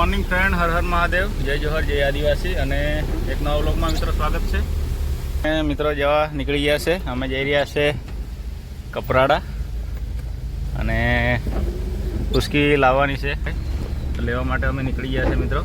Morning friend, Har Har Mahadev, જય જોહર, જય આદિવાસી અને એક નવા વ્લોગમાં મિત્રો સ્વાગત છે. મિત્રો જવા નીકળી ગયા છે, અમે જઈ રહ્યા છે કપરાડા અને ઉસકી લાવવાની છે. લેવા માટે અમે નીકળી ગયા છે મિત્રો.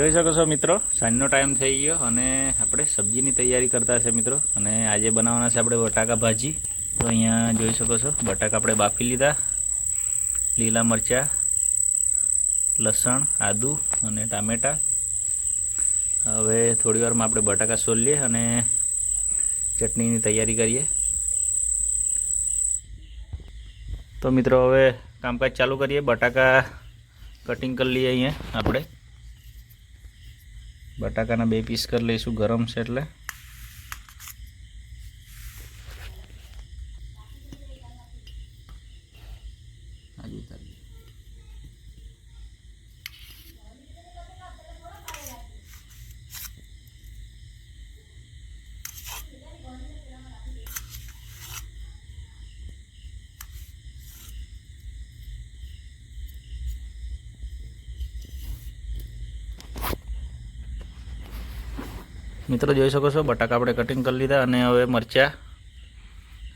જોઈ શકો છો મિત્રો, સાંજનો ટાઈમ થઈ ગયો અને આપણે સબ્જીની તૈયારી કરતા છે મિત્રો. અને આજે બનાવવાના છે આપણે બટાકા ભાજી. તો અહીંયા જોઈ શકો છો, બટાકા આપણે બાફી લીધા. લીલા મરચાં, લસણ, આદુ અને ટામેટાં. હવે થોડી વારમાં આપણે બટાકા સોલીએ અને ચટણીની તૈયારી કરીએ. તો મિત્રો, હવે કામકાજ ચાલુ કરીએ. બટાકા કટિંગ કરી લઈએ અહીંયા આપણે. બટાકાના બે પીસ કરી લઈશું ગરમ છે એટલે. મિત્રો જોઈ શકો છો, બટાકા આપણે કટિંગ કરી લીધા અને હવે મરચાં.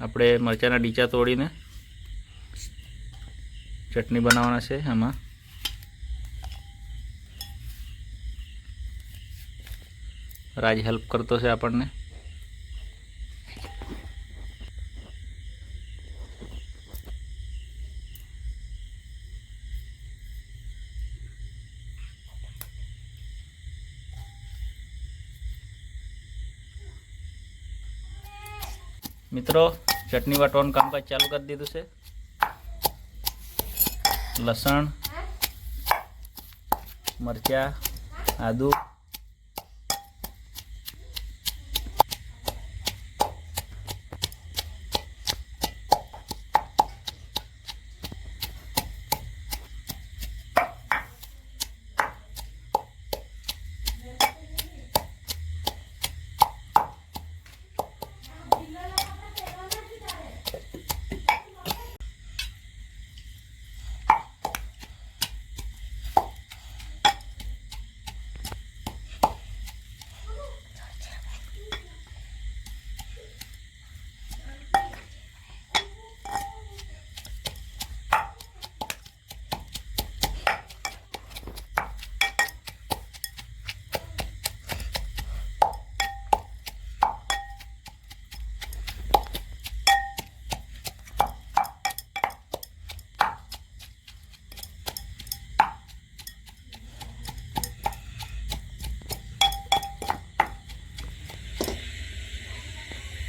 આપણે મરચાંના ડીચા તોડીને ચટણી બનાવવાના છે એમાં રાજ હેલ્પ કરતો છે આપણને. મિત્રો ચટણી વાટવાનું કામકાજ ચાલુ કરી દીધું છે. લસણ મરચાં આદુ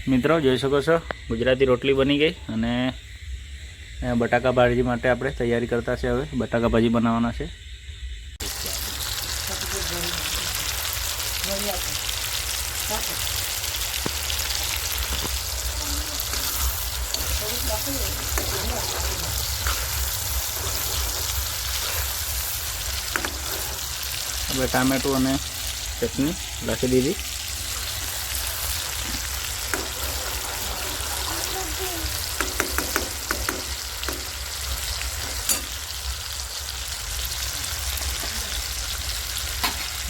મિત્રો, જોઈ શકો છો, ગુજરાતી રોટલી બની ગઈ અને બટાકા ભાજી માટે આપણે તૈયારી કરતા છે હવે. બટાકા ભાજી બનાવવાના છે. આપણે ટામેટું અને ચટણી લખી દીધી.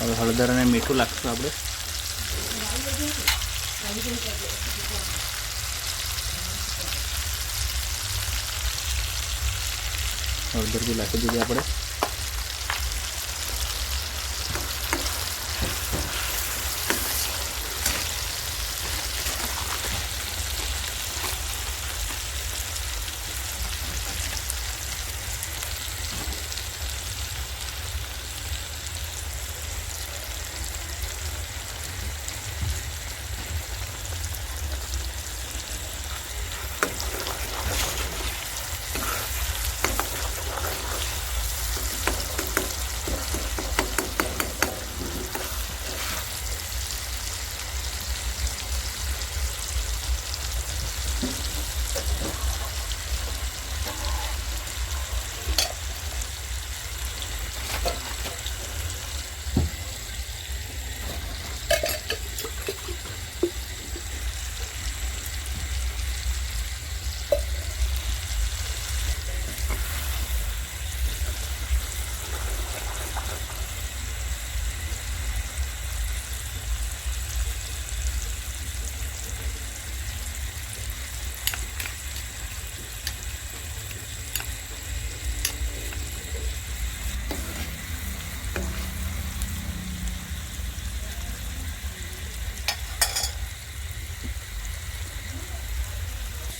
હવે હળદર અને મીઠું લાગશું આપણે. હળદર બી નાખી દીધી આપણે.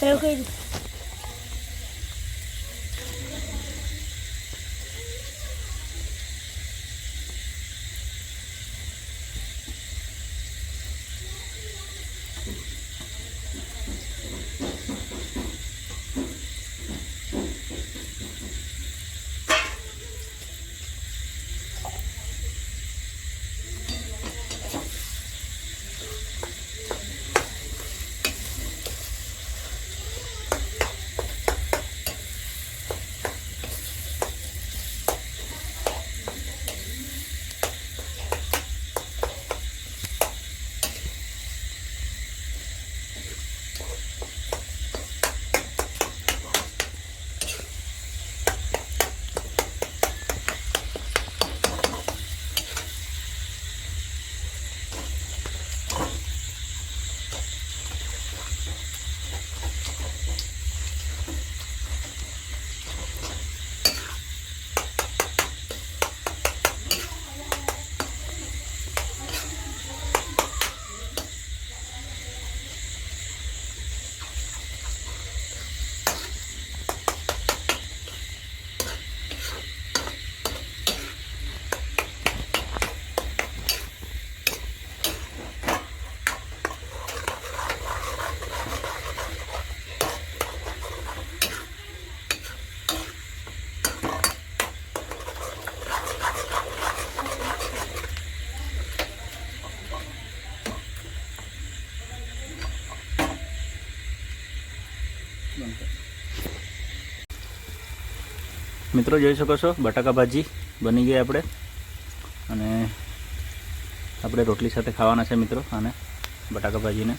Okay. મિત્રો, જોઈ શકો છો, બટાકા ભાજી બની ગઈ આપણે. અને આપણે રોટલી સાથે ખાવાના છે મિત્રો આને બટાકા ભાજીને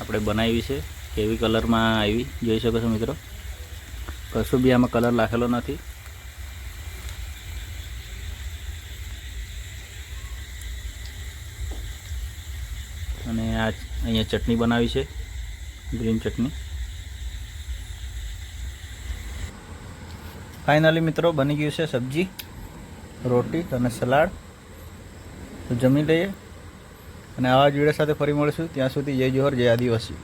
આપણે બનાવી છે. કેવી કલરમાં આવી, જોઈ શકો છો મિત્રો. કશું બી આમાં કલર લાખેલો નથી. અને આ અહીંયા ચટણી બનાવી છે, ગ્રીન ચટણી. ફાઇનલી મિત્રો બની ગયું છે સબ્જી, રોટી અને સલાડ. તો જમી લઈએ અને આવા જ વીડિયો સાથે ફરી મળીશું. ત્યાં સુધી જય જોહર, જય આદિવાસી.